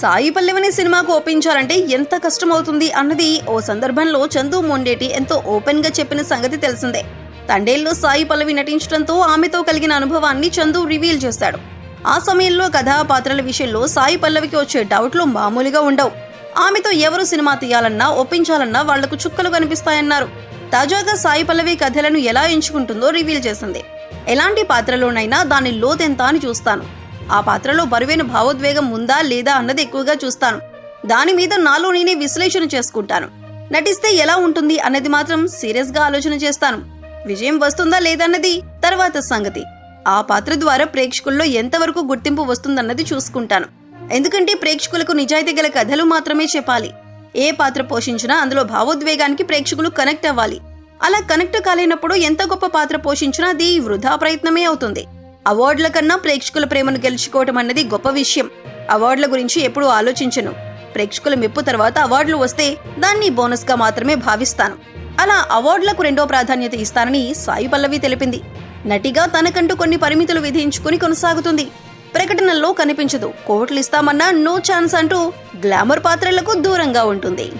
సాయి పల్లెవని సినిమాకు ఒప్పించాలంటే ఎంత కష్టమవుతుంది అన్నది ఓ సందర్భంలో చందు మొండేటి ఎంతో ఓపెన్గా చెప్పిన సంగతి తెలిసిందే. తండేల్లో సాయి పల్లవి నటించడంతో ఆమెతో కలిగిన అనుభవాన్ని చందు రివీల్ చేశాడు. ఆ సమయంలో కథా పాత్రల విషయంలో సాయి పల్లవికి వచ్చే డౌట్లు మామూలుగా ఉండవు. ఆమెతో ఎవరు సినిమా తీయాలన్నా ఒప్పించాలన్నా వాళ్ళకు చుక్కలు కనిపిస్తాయన్నారు. తాజాగా సాయి పల్లవి కథలను ఎలా ఎంచుకుంటుందో రివీల్ చేసింది. ఎలాంటి పాత్రలోనైనా దాని లోతెంత అని చూస్తాను. ఆ పాత్రలో బరువైన భావోద్వేగం ఉందా లేదా అన్నది ఎక్కువగా చూస్తాను. దాని మీద నాలో నేనే విశ్లేషణ చేసుకుంటాను. నటిస్తే ఎలా ఉంటుంది అన్నది మాత్రం సీరియస్గా ఆలోచన చేస్తాను. విజయం వస్తుందా లేదన్నది తర్వాత సంగతి. ఆ పాత్ర ద్వారా ప్రేక్షకుల్లో ఎంతవరకు గుర్తింపు వస్తుందన్నది చూసుకుంటాను. ఎందుకంటే ప్రేక్షకులకు నిజాయితీ గల కథలు మాత్రమే చెప్పాలి. ఏ పాత్ర పోషించినా అందులో భావోద్వేగానికి ప్రేక్షకులు కనెక్ట్ అవ్వాలి. అలా కనెక్ట్ కాలేనప్పుడు ఎంత గొప్ప పాత్ర పోషించినా అది వృధా ప్రయత్నమే అవుతుంది. అవార్డుల కన్నా ప్రేక్షకుల ప్రేమను గెలుచుకోవటం అన్నది గొప్ప విషయం. అవార్డుల గురించి ఎప్పుడూ ఆలోచించను. ప్రేక్షకుల మెప్పు తర్వాత అవార్డులు వస్తే దాన్ని బోనస్గా మాత్రమే భావిస్తాను. అలా అవార్డులకు రెండో ప్రాధాన్యత ఇస్తానని సాయి పల్లవి తెలిపింది. నటిగా తనకంటూ కొన్ని పరిమితులు విధించుకుని కొనసాగుతుంది. ప్రకటనల్లో కనిపించదు. కోట్లు ఇస్తామన్నా నో ఛాన్స్ అంటూ గ్లామర్ పాత్రలకు దూరంగా ఉంటుంది.